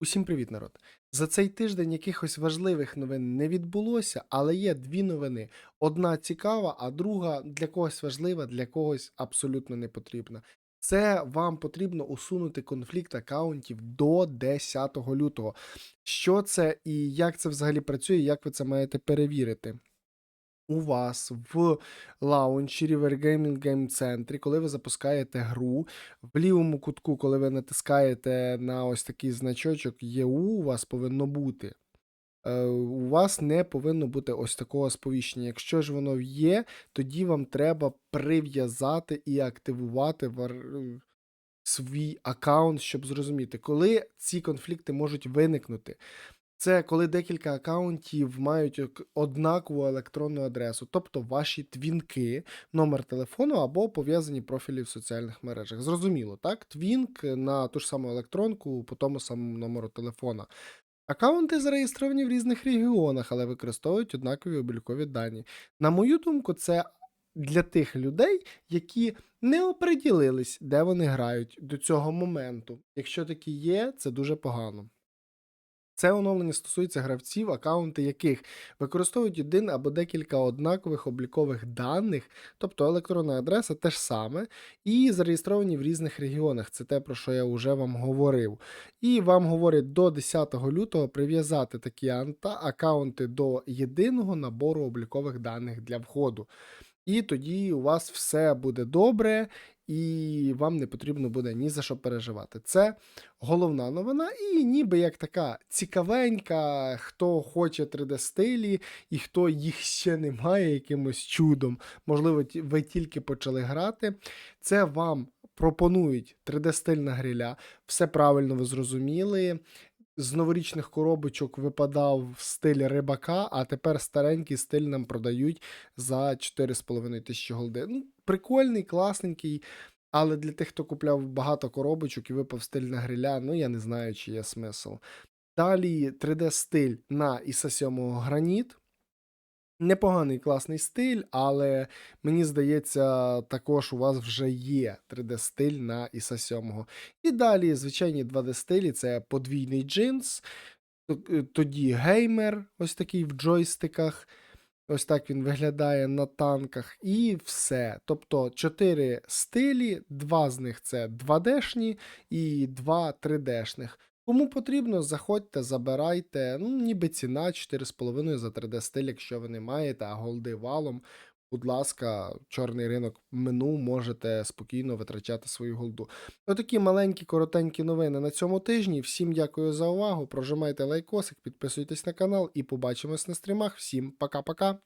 Усім привіт, народ! За цей тиждень якихось важливих новин не відбулося, але є дві новини. Одна цікава, а друга для когось важлива, для когось абсолютно не потрібна. Це вам потрібно усунути конфлікт акаунтів до 10 лютого. Що це і як це взагалі працює, як ви це маєте перевірити? У вас в лаунчері Wargaming Game Center, коли ви запускаєте гру, в лівому кутку, коли ви натискаєте на ось такий значочок ЄУ, у вас повинно бути. Е, у вас не повинно бути ось такого сповіщення. Якщо ж воно є, тоді вам треба прив'язати і активувати свій аккаунт, щоб зрозуміти, коли ці конфлікти можуть виникнути. Це коли декілька акаунтів мають однакову електронну адресу, тобто ваші твінки, номер телефону або пов'язані профілі в соціальних мережах. Зрозуміло, так? Твінк на ту ж саму електронку по тому самому номеру телефона. Акаунти зареєстровані в різних регіонах, але використовують однакові облікові дані. На мою думку, це для тих людей, які не оприділились, де вони грають до цього моменту. Якщо такі є, це дуже погано. Це оновлення стосується гравців, акаунти яких використовують один або декілька однакових облікових даних, тобто електронна адреса те ж саме, і зареєстровані в різних регіонах. Це те, про що я вже вам говорив. І вам говорять до 10 лютого прив'язати такі анта акаунти до єдиного набору облікових даних для входу. І тоді у вас все буде добре, і вам не потрібно буде ні за що переживати. Це головна новина, і ніби як така цікавенька, хто хоче 3D-стилі, і хто їх ще не має якимось чудом. Можливо, ви тільки почали грати. Це вам пропонують 3D-стиль на гриля. Все правильно ви зрозуміли. З новорічних коробочок випадав в стиль рибака, а тепер старенький стиль нам продають за 4,5 тисячі голди. Ну, прикольний, класненький. Але для тих, хто купляв багато коробочок і випав стиль на гриля, ну я не знаю, чи є смисл. Далі 3D-стиль на ISA 7 граніт. Непоганий класний стиль, але мені здається, також у вас вже є 3D-стиль на ISA 7. І далі звичайні 2D-стилі це подвійний джинс, е, тоді геймер, ось такий в джойстиках. Ось так він виглядає на танках, і все. Тобто 4 стилі, два з них це 2D-шні і два 3D-шних. Кому потрібно, заходьте, забирайте. Ну, ніби ціна 4,5 за 3D стиль, якщо ви не маєте, а голди валом. Будь ласка, чорний ринок минув, можете спокійно витрачати свою голду. Отакі маленькі, коротенькі новини на цьому тижні. Всім дякую за увагу. Прожимайте лайкосик, підписуйтесь на канал і побачимось на стрімах. Всім пока-пока.